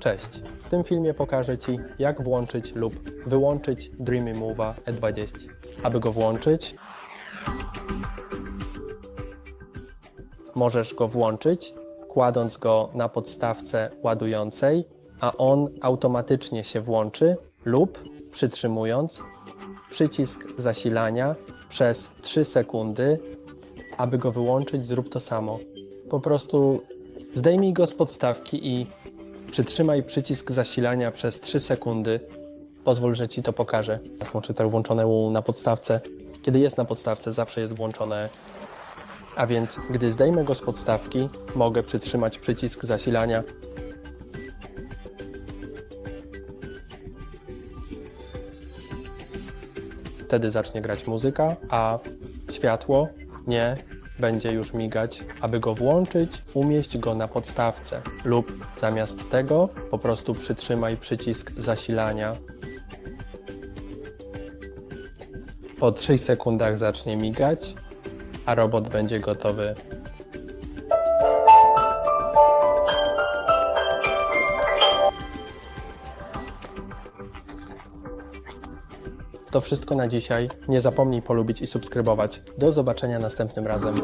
Cześć! W tym filmie pokażę Ci, jak włączyć lub wyłączyć Dreamy Move'a E20. Aby go włączyć, możesz go włączyć, kładąc go na podstawce ładującej, a on automatycznie się włączy, lub przytrzymując przycisk zasilania przez 3 sekundy. Aby go wyłączyć, zrób to samo. Po prostu zdejmij go z podstawki i przytrzymaj przycisk zasilania przez 3 sekundy. Pozwól, że Ci to pokażę. Smoczytel włączone na podstawce. Kiedy jest na podstawce, zawsze jest włączone. A więc, gdy zdejmę go z podstawki, mogę przytrzymać przycisk zasilania. Wtedy zacznie grać muzyka, a światło nie będzie już migać. Aby go włączyć, umieść go na podstawce lub zamiast tego po prostu przytrzymaj przycisk zasilania. Po 3 sekundach zacznie migać, a robot będzie gotowy. To wszystko na dzisiaj. Nie zapomnij polubić i subskrybować. Do zobaczenia następnym razem.